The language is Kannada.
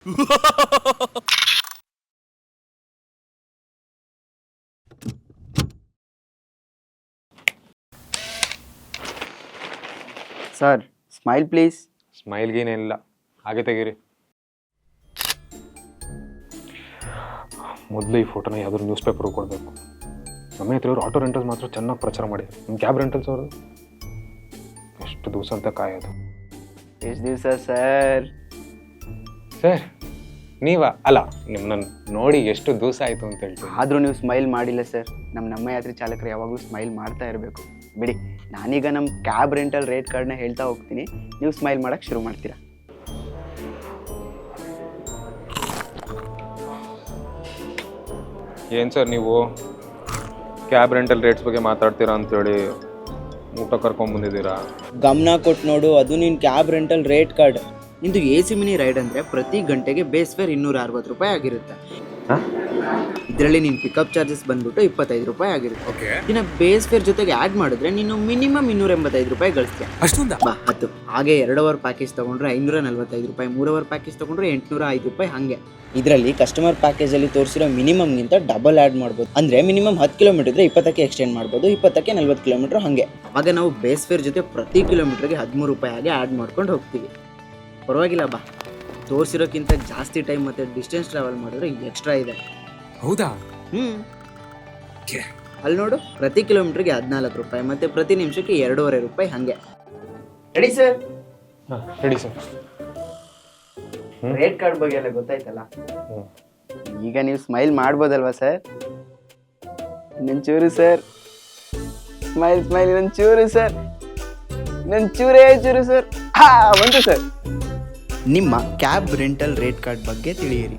ಸರ್ ಸ್ಮೈಲ್ ಪ್ಲೀಸ್ ಸ್ಮೈಲ್ಗೇನೇನಿಲ್ಲ ಹಾಗೆ ತೆಗೀರಿ. ಮೊದಲು ಈ ಫೋಟೋನ ಯಾವ್ದಾದ್ರು ನ್ಯೂಸ್ ಪೇಪರ್ ಕೊಡಬೇಕು. ನಮ್ಮ ಹತ್ರ ಇವರು ಆಟೋ ರೆಂಟಲ್ಸ್ ಮಾತ್ರ ಚೆನ್ನಾಗಿ ಪ್ರಚಾರ ಮಾಡಿ ನಿಮ್ಮ ಕ್ಯಾಬ್ ರೆಂಟಲ್ಸ್ ಅವರು ಎಷ್ಟು ದಿವಸ ಅಂತ ಕಾಯೋದು. ಎಷ್ಟು ದಿವಸ ಸರ್ ಸರ್ ನೀವ ಅಲ್ಲ ನಿಮ್ಮನ್ನ ನೋಡಿ ಎಷ್ಟು ದಿವಸ ಆಯಿತು ಅಂತ ಹೇಳ್ತೀನಿ. ಆದರೂ ನೀವು ಸ್ಮೈಲ್ ಮಾಡಿಲ್ಲ ಸರ್. ನಮ್ಮ ನಮ್ಮ ಯಾತ್ರಿ ಚಾಲಕರು ಯಾವಾಗಲೂ ಸ್ಮೈಲ್ ಮಾಡ್ತಾ ಇರಬೇಕು. ಬಿಡಿ ನಾನೀಗ ನಮ್ಮ ಕ್ಯಾಬ್ ರೆಂಟಲ್ ರೇಟ್ ಕಾರ್ಡ್ನ ಹೇಳ್ತಾ ಹೋಗ್ತೀನಿ. ನೀವು ಸ್ಮೈಲ್ ಮಾಡೋಕ್ಕೆ ಶುರು ಮಾಡ್ತೀರಾ? ಏನು ಸರ್ ನೀವು? ಕ್ಯಾಬ್ ರೆಂಟಲ್ ರೇಟ್ಸ್ ಬಗ್ಗೆ ಮಾತಾಡ್ತೀರಾ ಅಂತೇಳಿ ಊಟ ಕರ್ಕೊಂಬಂದಿದ್ದೀರಾ ಗಮನ ಕೊಟ್ಟು ನೋಡು ಅದು ನಿನ್ನ ಕ್ಯಾಬ್ ರೆಂಟಲ್ ರೇಟ್ ಕಾರ್ಡ್ ನಿಂದು ಎ ಸಿ ಮಿನಿ ರೈಡ್ ಅಂದರೆ ಪ್ರತಿ ಗಂಟೆಗೆ ಬೇಸ್ ಫೇರ್ ಇನ್ನೂರ ಅರವತ್ತು ರೂಪಾಯಿ ಆಗಿರುತ್ತೆ. ಇದರಲ್ಲಿ ನಿನ್ನ ಪಿಕಪ್ ಚಾರ್ಜಸ್ ಬಂದ್ಬಿಟ್ಟು ಇಪ್ಪತ್ತೈದು ರೂಪಾಯಿ ಆಗಿರುತ್ತೆ. ಇನ್ನು ಬೇಸ್ ಫೇರ್ ಜೊತೆಗೆ ಆ್ಯಡ್ ಮಾಡಿದ್ರೆ ನೀನು ಮಿನಿಮಮ್ ಇನ್ನೂರ ಎಂಬತ್ತೈದು ರೂಪಾಯಿ ಗಳಿಸ್ತೀಯ. ಅಷ್ಟೊಂದು? ಬಾ ಹತ್ತು. ಹಾಗೆ ಎರಡು ಅವರ್ ಪ್ಯಾಕೇಜ್ ತಗೊಂಡ್ರೆ ಐನೂರ ನಲ್ವತ್ತೈದು ರೂಪಾಯಿ ಮೂರು ಅವರ್ ಪ್ಯಾಕೇಜ್ ತೊಗೊಂಡ್ರೆ ಎಂಟುನೂರ ಐದು ರೂಪಾಯಿ ಹಾಗೆ. ಇದರಲ್ಲಿ ಕಸ್ಟಮರ್ ಪ್ಯಾಕೇಜಲ್ಲಿ ತೋರಿಸಿರೋ ಮಿನಿಮಮ್ಗಿಂತ ಡಬಲ್ ಆ್ಯಡ್ ಮಾಡ್ಬೋದು. ಅಂದರೆ ಮಿನಿಮಮ್ ಹತ್ತು ಕಿಲೋಮೀಟರ್ ಇದ್ರೆ ಇಪ್ಪತ್ತಕ್ಕೆ ಎಕ್ಸ್ಟೆಂಡ್ ಮಾಡ್ಬೋದು ಇಪ್ಪತ್ತಕ್ಕೆ ನಲ್ವತ್ತು ಕಿಲೋಮೀಟರ್ ಹಾಗೆ. ಆಗ ನಾವು ಬೇಸ್ ಫೇರ್ ಜೊತೆ ಪ್ರತಿ ಕಿಲೋಮೀಟರ್ಗೆ ಹದಿಮೂರು ರೂಪಾಯಿ ಹಾಗೆ ಆ್ಯಡ್ ಮಾಡ್ಕೊಂಡು ಹೋಗ್ತೀವಿ. ಪರವಾಗಿಲ್ಲ ಬಾ. ತೋರಿಸಿರೋಕ್ಕಿಂತ ಜಾಸ್ತಿ ಟೈಮ್ ಮತ್ತೆ ಡಿಸ್ಟೆನ್ಸ್ ಟ್ರಾವೆಲ್ ಮಾಡಿದ್ರೆ ಎಕ್ಸ್ಟ್ರಾ ಇದೆ. ಹೌದಾ? ಹ್ಞೂ. ಅಲ್ಲಿ ನೋಡು ಪ್ರತಿ ಕಿಲೋಮೀಟರ್ಗೆ ಹದಿನಾಲ್ಕು ರೂಪಾಯಿ ಮತ್ತೆ ಪ್ರತಿ ನಿಮಿಷಕ್ಕೆ ಎರಡೂವರೆ ರೂಪಾಯಿ ಹಾಗೆ. ರೆಡಿ ಸರ್ ರೆಡಿ ಹೇಳಿ ಸರ್ ರೇಟ್ ಕಾರ್ಡ್ ಬಗ್ಗೆ ಎಲ್ಲ ಗೊತ್ತಾಯ್ತಲ್ಲ? ಈಗ ನೀವು ಸ್ಮೈಲ್ ಮಾಡ್ಬೋದಲ್ವಾ ಸರ್ ಚೂರು ಸರ್ ಸ್ಮೈಲ್ ಸ್ಮೈಲ್ ಚೂರು ಸರ್ ಚೂರೇ ಚೂರು ಸರ್ ಹಾ ಬಂತು ಸರ್ ನಿಮ್ಮ ಕ್ಯಾಬ್ ರೆಂಟಲ್ ರೇಟ್ ಕಾರ್ಡ್ ಬಗ್ಗೆ ತಿಳಿಯಿರಿ.